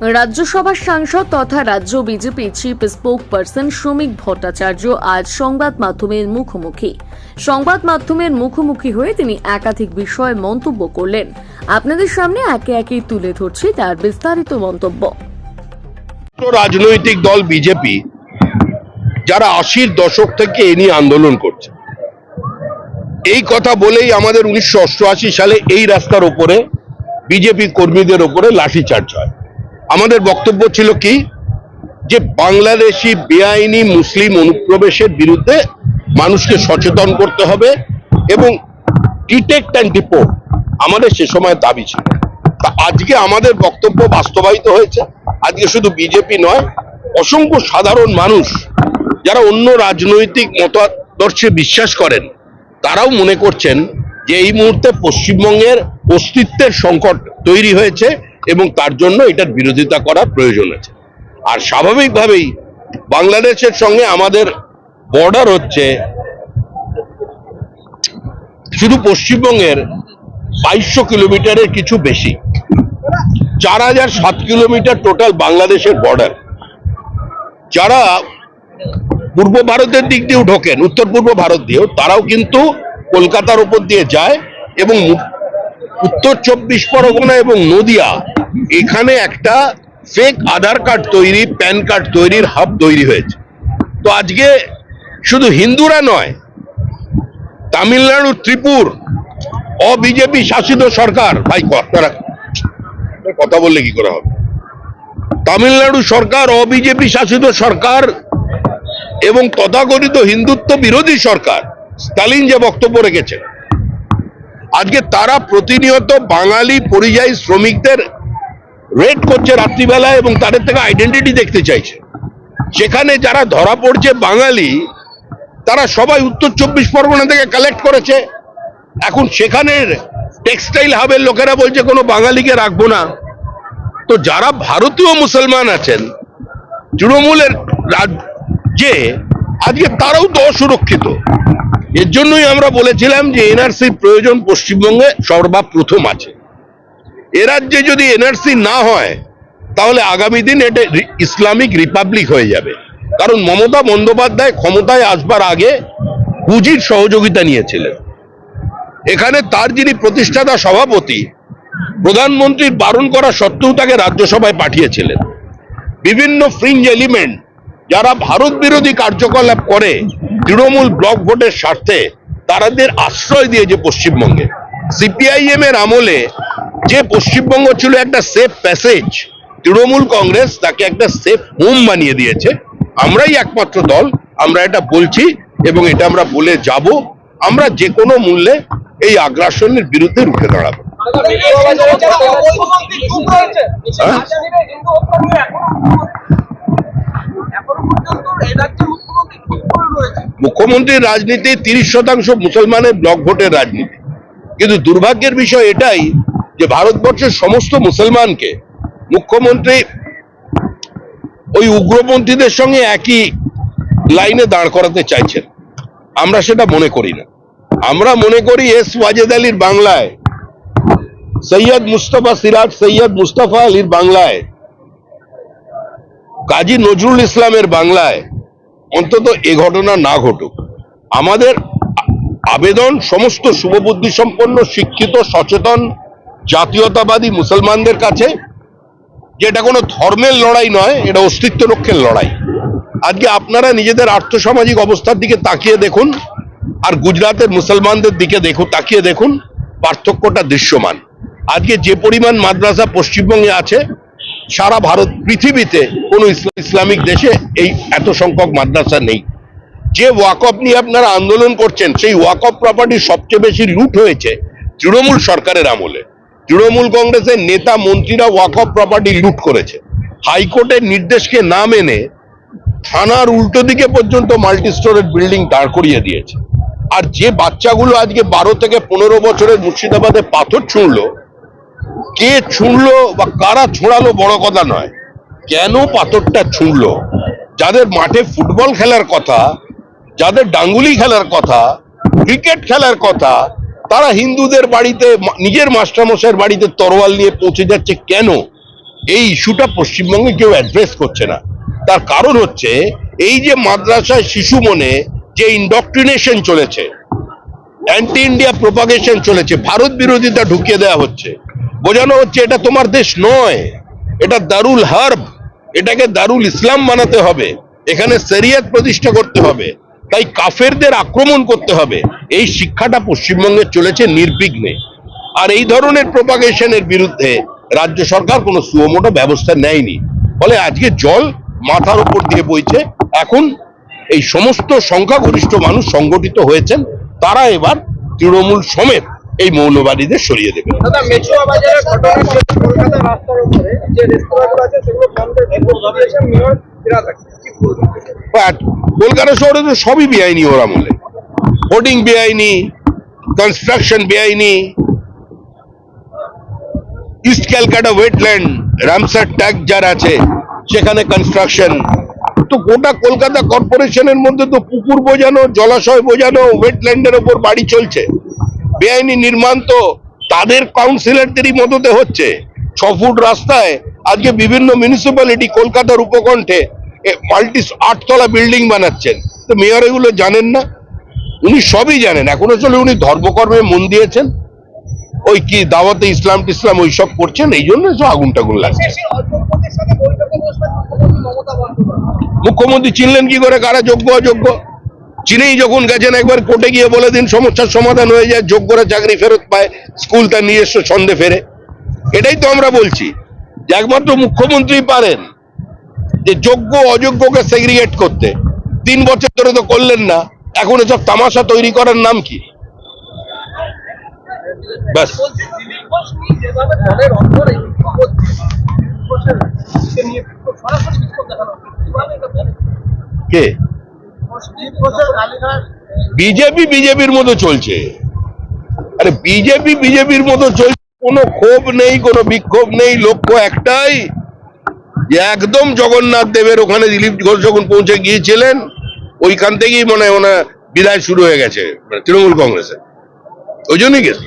রাজ্যসভার সাংসদ তথা রাজ্য বিজেপি চিফ স্পোক পার্সন শ্রমিক ভট্টাচার্য আজ সংবাদ মাধ্যমের মুখোমুখি। সংবাদ মাধ্যমের মুখোমুখি হয়ে তিনি একাধিক বিষয়ে মন্তব্য করলেন। আপনাদের সামনে একে একে তুলে ধরছি তার বিস্তারিত মন্তব্য। রাজনৈতিক দল বিজেপি, যারা আশির দশক থেকে এ নিয়ে আন্দোলন করছে। এই কথা বলেই আমাদের উনিশশো অষ্টআশি সালে এই রাস্তার উপরে বিজেপি কর্মীদের উপরে লাঠিচার্জ হয়। আমাদের বক্তব্য ছিল কি? যে বাংলাদেশি বেআইনি মুসলিম অনুপ্রবেশের বিরুদ্ধে মানুষকে সচেতন করতে হবে এবং ডিটেক্ট অ্যান্ড ডিপোর্ট আমাদের সে সময় দাবি ছিল। তা আজকে আমাদের বক্তব্য বাস্তবায়িত হয়েছে। আজকে শুধু বিজেপি নয়, অসংখ্য সাধারণ মানুষ যারা অন্য রাজনৈতিক মতাদর্শে বিশ্বাস করেন, তারাও মনে করছেন যে এই মুহূর্তে পশ্চিমবঙ্গের অস্তিত্বের সংকট তৈরি হয়েছে। এবং তার জন্য এটার বিরোধিতা করার প্রয়োজন আছে। আর স্বাভাবিকভাবেই বাংলাদেশের সঙ্গে আমাদের বর্ডার হচ্ছে শুধু পশ্চিমবঙ্গের বাইশশো কিলোমিটারের কিছু বেশি। চার হাজার সাত কিলোমিটার টোটাল বাংলাদেশের বর্ডার যারা পূর্ব ভারতের দিক দিয়েও ঢোকেন, উত্তর পূর্ব ভারত দিয়েও, তারাও কিন্তু কলকাতার উপর দিয়ে যায় এবং উত্তর চব্বিশ পরগনা এবং নদিয়া। এখানে একটা ফেক আধার কার্ড তৈরি প্যান কার্ড তৈরির হাব তৈরি হয়েছে। তো আজকে শুধু হিন্দুরা নয়, তামিলনাড়ু, ত্রিপুর, অবিজেপি শাসিত সরকার, ভাই আপনারা কথা বললে কি করে হবে? তামিলনাড়ু সরকার, অবিজেপি শাসিত সরকার এবং তথাকথিত হিন্দুত্ব বিরোধী সরকার, স্টালিন যে বক্তব্য রেখেছেন আজকে তারা প্রতিনিয়ত বাঙালি পরিযায়ী শ্রমিকদের রেড করছে রাত্রিবেলায় এবং তাদের থেকে আইডেন্টিটি দেখতে চাইছে। সেখানে যারা ধরা পড়ছে বাঙালি, তারা সবাই উত্তর চব্বিশ পরগনা থেকে কালেক্ট করেছে। এখন সেখানের টেক্সটাইল হাবের লোকেরা বলছে, কোনো বাঙালিকে রাখব না। তো যারা ভারতীয় মুসলমান আছেন, তৃণমূলের রাজ্যে, আজকে তারাও তো অসুরক্ষিত। এর জন্যই আমরা বলেছিলাম যে এনআরসির প্রয়োজন পশ্চিমবঙ্গে সর্বপ্রথম আছে। এ রাজ্যে যদি এনআরসি না হয়, তাহলে আগামী দিন এটা ইসলামিক রিপাবলিক হয়ে যাবে। কারণ মমতা বন্দ্যোপাধ্যায় ক্ষমতায় আসবার আগে পুঁজির সহযোগিতা নিয়েছিলেন। এখানে তার যিনি প্রতিষ্ঠাতা সভাপতি প্রধানমন্ত্রীর বারণ করা সত্ত্বেও তাকে রাজ্যসভায় পাঠিয়েছিলেন। বিভিন্ন ফ্রিঞ্জ এলিমেন্ট যারা ভারত বিরোধী কার্যকলাপ করে, তৃণমূল ব্লক ভোটের স্বার্থে, তারাদের আশ্রয় দিয়েছে পশ্চিমবঙ্গে। সিপিআইএম এর আমলে যে পশ্চিমবঙ্গ ছিল একটা সেফ প্যাসেজ তৃণমূল কংগ্রেস তাকে একটা সেফ হোম বানিয়ে দিয়েছে। আমরাই একমাত্র দল, আমরা এটা বলছি এবং এটা আমরা বলে যাব। আমরা যে কোনো মূল্যে এই আগ্রাসনের বিরুদ্ধে রুখে দাঁড়াবো। হ্যাঁ? মুখ্যমন্ত্রীর রাজনীতি তিরিশ শতাংশ মুসলমানের ব্লক ভোটের রাজনীতি। কিন্তু দুর্ভাগ্যের বিষয় এটাই যে ভারতবর্ষের সমস্ত মুসলমানকে মুখ্যমন্ত্রী ওই উগ্রপন্থীদের সঙ্গে একই লাইনে দাঁড় করাতে চাইছেন। আমরা সেটা মনে করি না। আমরা মনে করি এস ওয়াজেদ আলীর বাংলায়, সৈয়দ মুস্তফা সিরাজ, সৈয়দ মুস্তফা আলীর বাংলায়, কাজী নজরুল ইসলামের বাংলায় অন্তত এ ঘটনা না ঘটুক। আমাদের আবেদন সমস্ত শুভবুদ্ধি সম্পন্ন, শিক্ষিত, সচেতন, জাতীয়তাবাদী মুসলমানদের কাছে যে এটা কোনো ধর্মের লড়াই নয়, এটা অস্তিত্ব রক্ষের লড়াই। আজকে আপনারা নিজেদের আর্থসামাজিক অবস্থার দিকে তাকিয়ে দেখুন, আর গুজরাটের মুসলমানদের দিকে দেখুন তাকিয়ে দেখুন, পার্থক্যটা দৃশ্যমান। আজকে যে পরিমাণ মাদ্রাসা পশ্চিমবঙ্গে আছে সারা ভারত পৃথিবীতে কোনো ইসলামিক দেশে এই এত সংখ্যক মাদ্রাসা নেই। যে ওয়াকফ নিয়ে আপনারা আন্দোলন করছেন, সেই ওয়াকফ প্রপার্টি সবচেয়ে বেশি লুট হয়েছে তৃণমূল সরকারের আমলে। তৃণমূল কংগ্রেসের নেতা, মন্ত্রীরা ওয়াকফ প্রপার্টি লুট করেছে। হাইকোর্টের নির্দেশকে না মেনে থানার উল্টো দিকে পর্যন্ত মাল্টি স্টোরেজ বিল্ডিং দাঁড় করিয়ে দিয়েছে। আর যে বাচ্চাগুলো আজকে বারো থেকে পনেরো বছরের মুর্শিদাবাদে পাথর ছুঁড়লো কে ছুঁড়লো বা কারা ছোঁড়ালো বড় কথা নয়। কেন পাথরটা ছুঁড়লো? যাদের মাঠে ফুটবল খেলার কথা, যাদের ডাঙ্গুলি খেলার কথা, ক্রিকেট খেলার কথা, তারা হিন্দুদের বাড়িতে নিজের মাস্টারমশাইয়ের বাড়িতে তরোয়াল নিয়ে পৌঁছে যাচ্ছে কেন? এই ইস্যুটা পশ্চিমবঙ্গে কেউ অ্যাড্রেস করছে না। তার কারণ হচ্ছে, এই যে মাদ্রাসায় শিশু মনে যে ইন্ডক্ট্রিনেশন চলেছে অ্যান্টি ইন্ডিয়া প্রোপাগেশন চলেছে, ভারত বিরোধিতা ঢুকিয়ে দেওয়া হচ্ছে বোঝানো হচ্ছে এটা তোমার দেশ নয়, এটা দারুল হার্ব, এটাকে দারুল ইসলাম বানাতে হবে, এখানে শরিয়ত প্রতিষ্ঠা করতে হবে, তাই কাফেরদের আক্রমণ করতে হবে, এই শিক্ষাটা পশ্চিমবঙ্গে চলেছে নির্বিঘ্নে। আর এই ধরনের প্রোপাগেশনের বিরুদ্ধে রাজ্য সরকার কোনো সুমোটো ব্যবস্থা নেয়নি, ফলে আজকে জল মাথার উপর দিয়ে বইছে, এখন এই সমস্ত সংখ্যাগরিষ্ঠ মানুষ সংগঠিত হয়েছেন, তারা এবার তৃণমূল সমেত এই মৌলবাদীদের সরিয়ে দেবে। কলকাতা শহরে তো সবই বেআইনি ওর আমলে হোর্ডিং বেআইনি কনস্ট্রাকশন বেআইনি। East Calcutta wetland Ramsar tag যার আছে সেখানে কনস্ট্রাকশন তো গোটা কলকাতা কর্পোরেশনের মধ্যে তো পুকুর বোঝানো জলাশয় বোঝানো ওয়েটল্যান্ডের ওপর বাড়ি চলছে। বেআইনি নির্মাণ তো তাদের কাউন্সিলরদেরই মদতে হচ্ছে। ছ ফুট রাস্তায় আজকে বিভিন্ন মিউনিসিপ্যালিটি কলকাতার উপকণ্ঠে মাল্টি আটতলা বিল্ডিং বানাচ্ছেন। তো মেয়র এগুলো জানেন না? উনি সবই জানেন। এখন আসলে উনি ধর্মকর্মে মন দিয়েছেন। ওই কি দাওয়াতে ইসলাম টিসলাম ওই সব করছেন এই জন্য আগুন টাগুন লাগছে। মুখ্যমন্ত্রী চিনলেন কি করে? কারা যোগ্য অযোগ্য? চিনেই যখন গেছেন, একবার কোর্টে গিয়ে বলে দিন, সমস্যার সমাধান হয়ে যায় যোগ্যরা চাকরি ফেরত পায়, স্কুল তার নিজস্ব ছন্দে ফেরে। এটাই তো আমরা বলছি যে একমাত্র মুখ্যমন্ত্রী পারেন যে যোগ্য, অযোগ্যকে সেগ্রিগেট করতে। তিন বছর ধরে তো করলেন না, এখন এসব তামাশা তৈরি করার নাম কি? ব্যাস। কে? বিজেপি বিজেপির মতো চলছে। আরে বিজেপি বিজেপির মতো চলছে, কোনো ক্ষোভ নেই, কোনো বিক্ষোভ নেই, লক্ষ্য একটাই, যে একদম জগন্নাথ দেবের ওখানে দিলীপ ঘোষ যখন পৌঁছে গিয়েছিলেন, ওইখান থেকেই মনে হয় ওনার বিদায় শুরু হয়ে গেছে মানে তৃণমূল কংগ্রেসের ওই জন্যই গেছে।